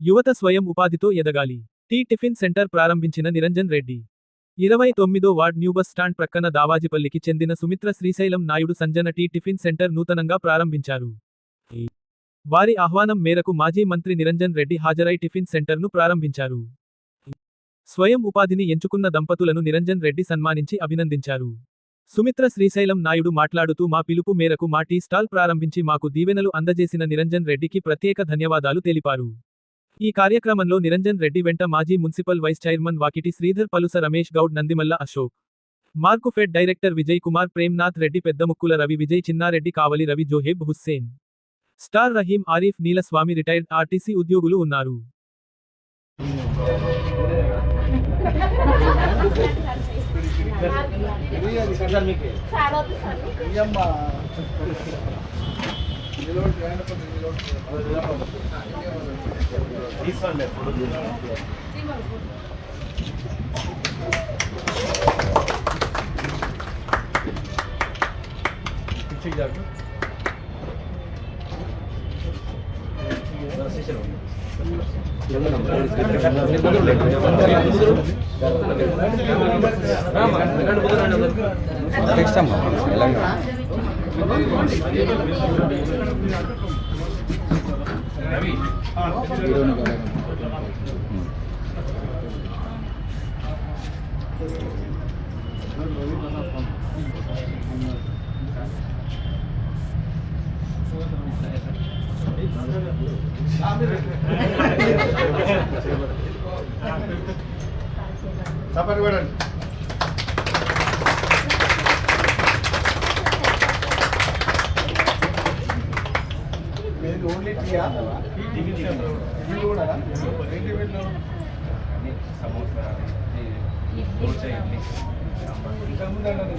యువత స్వయం ఉపాధితో ఎదగాలి. టీ టిఫిన్ సెంటర్ ప్రారంభించిన నిరంజన్ రెడ్డి. ఇరవై తొమ్మిదో వార్డ్ న్యూ బస్ స్టాండ్ ప్రక్కన దావాజిపల్లికి చెందిన Sumitra Srisailam Naidu Sanjana tea tiffin centre నూతనంగా ప్రారంభించారు. వారి ఆహ్వానం మేరకు మాజీ మంత్రి నిరంజన్ రెడ్డి హాజరై టిఫిన్ సెంటర్ను ప్రారంభించారు. స్వయం ఉపాధిని ఎంచుకున్న దంపతులను నిరంజన్ రెడ్డి సన్మానించి అభినందించారు. సుమిత్ర శ్రీశైలం నాయుడు మాట్లాడుతూ మా పిలుపు మేరకు మా టీ స్టాల్ ప్రారంభించి మాకు దీవెనలు అందజేసిన నిరంజన్ రెడ్డికి ప్రత్యేక ధన్యవాదాలు తెలిపారు. ఈ కార్యక్రమంలో నిరంజన్ రెడ్డి వెంట మాజీ municipal vice chairman Vakiti Sridhar Palusa Ramesh Goud Nandimalla Ashok Markfed director Vijay Kumar Premnath Reddy Peddamukkula Ravi Vijay Chinnareddy Kavali Ravi Zoheb Hussain star Rahim Arif Neelaswamy retired RTC ఉద్యోగులు ఉన్నారు నెక్స్ట్ అమ్మా Telangana చప్పటి కొడండి only టీయా tea కూడా ఏంటి వీళ్ళు ఇంతకు Sabar, Baran.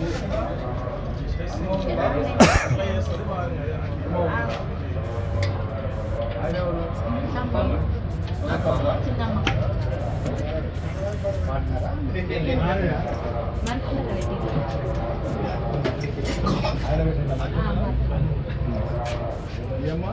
చేస్తున్నా? అమ్మ ఉందా? అట్లా చేస్తుంది బాగా. అమ్మ ఉందా? ఆయన ఎవరు? నాకు ఉందా? మాట్లాడారా? మాట్లాడారా? ఆయన పెట్టిండా? ఏమ్మా?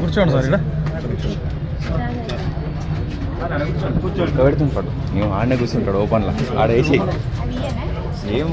కూర్చోండి సార్ ఇక్కడ. పెడుతుంది పడు మేము ఆడనే కూర్చుంటాడు ఓపెన్లో. ఆడ వేసి ఏం?